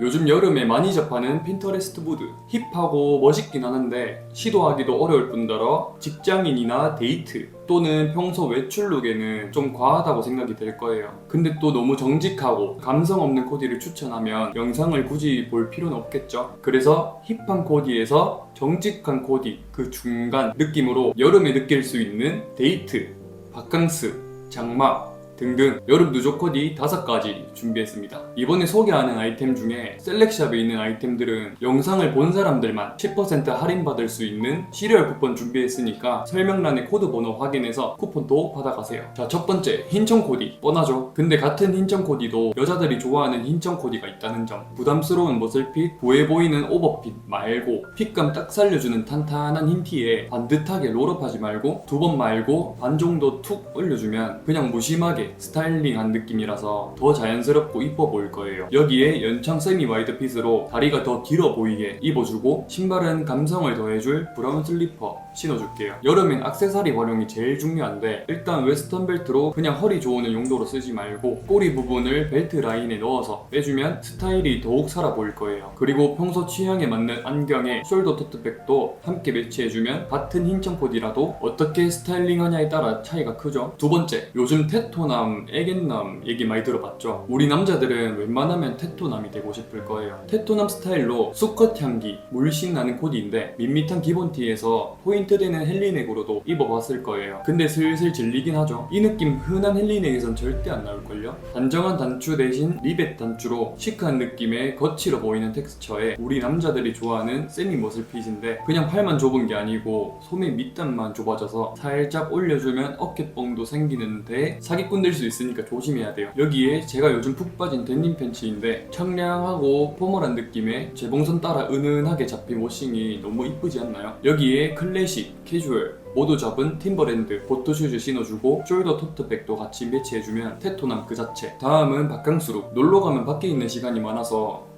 요즘 여름에 많이 접하는 핀터레스트 보드. 힙하고 멋있긴 하는데 시도하기도 어려울 뿐더러 직장인이나 데이트 또는 평소 외출룩에는 좀 과하다고 생각이 될 거예요. 근데 또 너무 정직하고 감성 없는 코디를 추천하면 영상을 굳이 볼 필요는 없겠죠. 그래서 힙한 코디에서 정직한 코디 그 중간 느낌으로 여름에 느낄 수 있는 데이트 바캉스 장마 등등 여름 누적 코디 5가지 준비했습니다. 이번에 소개하는 아이템 중에 셀렉샵에 있는 아이템들은 영상을 본 사람들만 10% 할인받을 수 있는 시리얼 쿠폰 준비했으니까 설명란에 코드 번호 확인해서 쿠폰 도 받아가세요. 자, 첫 번째 흰청 코디 뻔하죠? 근데 같은 흰청 코디도 여자들이 좋아하는 흰청 코디가 있다는 점 부담스러운 머슬핏, 부해 보이는 오버핏 말고 핏감 딱 살려주는 탄탄한 흰 티에 반듯하게 롤업하지 말고 두 번 말고 반 정도 툭 올려주면 그냥 무심하게 스타일링한 느낌이라서 더 자연스럽고 이뻐 보일 거예요. 여기에 연창 세미 와이드 핏으로 다리가 더 길어 보이게 입어주고 신발은 감성을 더해줄 브라운 슬리퍼 신어줄게요. 여름엔 악세사리 활용이 제일 중요한데 일단 웨스턴 벨트로 그냥 허리 조이는 용도로 쓰지 말고 꼬리 부분을 벨트 라인에 넣어서 빼주면 스타일이 더욱 살아 보일 거예요. 그리고 평소 취향에 맞는 안경에 숄더 토트백도 함께 매치해주면 같은 흰 청 코디라도 어떻게 스타일링하냐에 따라 차이가 크죠. 두 번째, 요즘 테토 남, 애견남 얘기 많이 들어봤죠. 우리 남자들은 웬만하면 테토남이 되고 싶을 거예요. 테토남 스타일로 수컷 향기, 물씬 나는 코디인데 밋밋한 기본 티에서 포인트 되는 헬리넥으로도 입어봤을 거예요. 근데 슬슬 질리긴 하죠. 이 느낌 흔한 헬리넥에선 절대 안 나올걸요? 단정한 단추 대신 리벳 단추로 시크한 느낌의 거칠어 보이는 텍스처에 우리 남자들이 좋아하는 세미 머슬 핏인데 그냥 팔만 좁은 게 아니고 소매 밑단만 좁아져서 살짝 올려주면 어깨뽕도 생기는데 사기꾼 될수 있으니까 조심해야 돼요. 여기에 제가 요즘 푹 빠진 데님 팬츠인데 청량하고 포멀한 느낌의 재봉선 따라 은은하게 잡힌 워싱이 너무 이쁘지 않나요? 여기에 클래식, 캐주얼 모두 잡은 팀버랜드 보트슈즈 신어주고 숄더 토트백도 같이 매치해주면 테토남 그 자체 다음은 바캉스룩 놀러가면 밖에 있는 시간이 많아서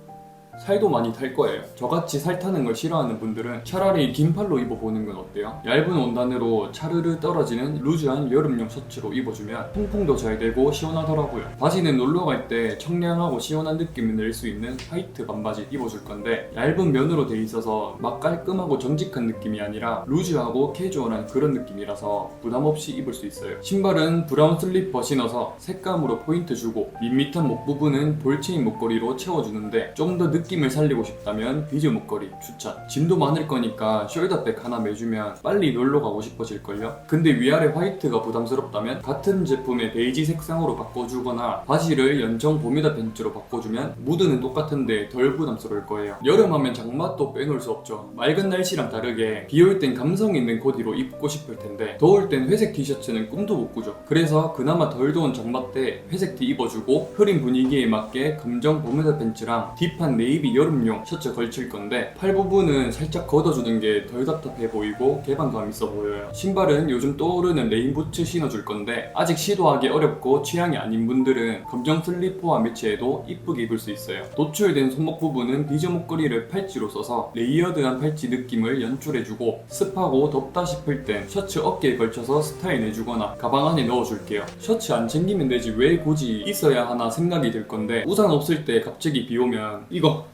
살도 많이 탈 거예요. 저같이 살 타는 걸 싫어하는 분들은 차라리 긴 팔로 입어보는 건 어때요? 얇은 원단으로 차르르 떨어지는 루즈한 여름용 셔츠로 입어주면 통풍도 잘 되고 시원하더라고요. 바지는 놀러 갈 때 청량하고 시원한 느낌을 낼 수 있는 화이트 반바지 입어줄 건데 얇은 면으로 돼 있어서 막 깔끔하고 정직한 느낌이 아니라 루즈하고 캐주얼한 그런 느낌이라서 부담 없이 입을 수 있어요. 신발은 브라운 슬리퍼 신어서 색감으로 포인트 주고 밋밋한 목 부분은 볼체인 목걸이로 채워주는데 좀 더 느낌 을 살리고 싶다면 비즈 목걸이 추천. 짐도 많을 거니까 숄더백 하나 매주면 빨리 놀러 가고 싶어질걸요? 근데 위아래 화이트가 부담스럽다면 같은 제품의 베이지 색상으로 바꿔주거나 바지를 연청 보미다 벤츠로 바꿔주면 무드는 똑같은데 덜 부담스러울 거예요. 여름하면 장맛도 빼놓을 수 없죠. 맑은 날씨랑 다르게 비올 땐 감성 있는 코디로 입고 싶을 텐데 더울 땐 회색 티셔츠는 꿈도 못 꾸죠. 그래서 그나마 덜 더운 장마 때 회색 티 입어주고 흐린 분위기에 맞게 검정 보미다 벤츠랑 딥한 네이 비 여름용 셔츠 걸칠 건데 팔 부분은 살짝 걷어주는 게 덜 답답해 보이고 개방감 있어 보여요. 신발은 요즘 떠오르는 레인부츠 신어줄 건데 아직 시도하기 어렵고 취향이 아닌 분들은 검정 슬리퍼와 매치해도 이쁘게 입을 수 있어요. 노출된 손목 부분은 비즈 목걸이를 팔찌로 써서 레이어드한 팔찌 느낌을 연출해주고 습하고 덥다 싶을 땐 셔츠 어깨에 걸쳐서 스타일 내주거나 가방 안에 넣어줄게요. 셔츠 안 챙기면 되지 왜 굳이 있어야 하나 생각이 들 건데 우산 없을 때 갑자기 비 오면 이거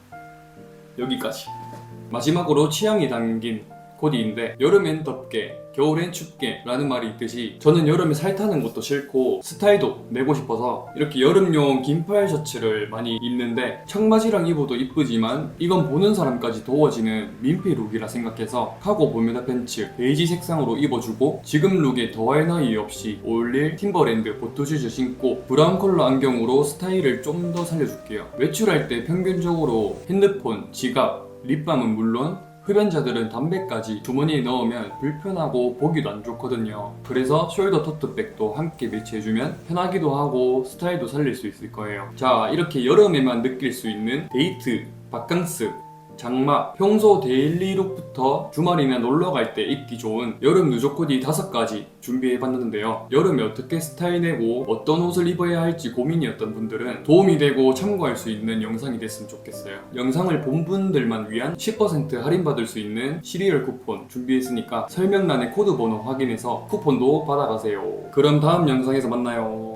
여기까지. 마지막으로 취향이 담긴 코디인데 여름엔 덥게 겨울엔 춥게 라는 말이 있듯이 저는 여름에 살 타는 것도 싫고 스타일도 내고 싶어서 이렇게 여름용 긴팔 셔츠를 많이 입는데 청바지랑 입어도 이쁘지만 이건 보는 사람까지 더워지는 민폐 룩이라 생각해서 카고 보메다 팬츠 베이지 색상으로 입어주고 지금 룩에 더할 나위 없이 어울릴 팀버랜드 보트슈즈 신고 브라운 컬러 안경으로 스타일을 좀 더 살려줄게요. 외출할 때 평균적으로 핸드폰, 지갑, 립밤은 물론 흡연자들은 담배까지 주머니에 넣으면 불편하고 보기도 안 좋거든요. 그래서 숄더 토트백도 함께 매치해주면 편하기도 하고 스타일도 살릴 수 있을 거예요. 자, 이렇게 여름에만 느낄 수 있는 데이트, 바캉스, 장마, 평소 데일리룩부터 주말이나 놀러 갈 때 입기 좋은 여름 누적 코디 5가지 준비해봤는데요. 여름에 어떻게 스타일 내고 어떤 옷을 입어야 할지 고민이었던 분들은 도움이 되고 참고할 수 있는 영상이 됐으면 좋겠어요. 영상을 본 분들만 위한 10% 할인받을 수 있는 시리얼 쿠폰 준비했으니까 설명란에 코드 번호 확인해서 쿠폰도 받아가세요. 그럼 다음 영상에서 만나요.